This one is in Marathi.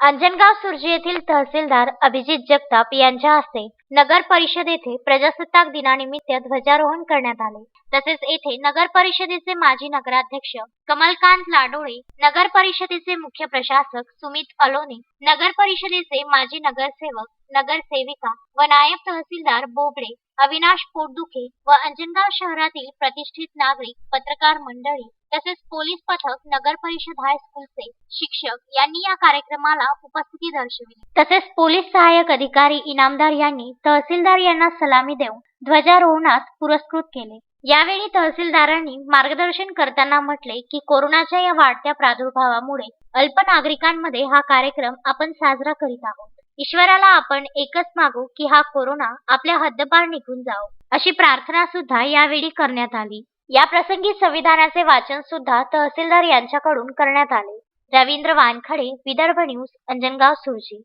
अंजनगाव सुरजी येथील तहसीलदार अभिजित जगताप यांच्या हस्ते नगर परिषद येथे प्रजासत्ताक दिनानिमित्त ध्वजारोहण करण्यात आले. तसेच येथे नगर परिषदेचे माजी नगराध्यक्ष कमलकांत लाडोळे नगर परिषदेचे मुख्य प्रशासक सुमित अलोने नगर परिषदेचे माजी नगरसेवक नगरसेविका व नायब तहसीलदार बोबडे अविनाश पोटदुखे व अंजनगाव शहरातील प्रतिष्ठित नागरिक पत्रकार मंडळी तसेच पोलीस पथक नगर परिषद हायस्कूलचे शिक्षक यांनी या कार्यक्रमाला उपस्थिती दर्शविली. तसेच पोलीस सहाय्यक अधिकारी इनामदार यांनी तहसीलदार यांना सलामी देऊन ध्वजारोहणास पुरस्कृत केले. यावेळी तहसीलदारांनी मार्गदर्शन करताना म्हटले की कोरोनाच्या या वाढत्या प्रादुर्भावामुळे अल्प नागरिकांमध्ये हा कार्यक्रम आपण साजरा करीत आहोत. ईश्वराला आपण एकच मागू की हा कोरोना आपल्या हद्दपार निघून जावो अशी प्रार्थना सुद्धा यावेळी करण्यात आली. या प्रसंगी संविधानाचे वाचन सुद्धा तहसीलदार यांच्याकडून करण्यात आले. रवींद्र वानखडे विदर्भ न्यूज अंजनगाव सुरजी.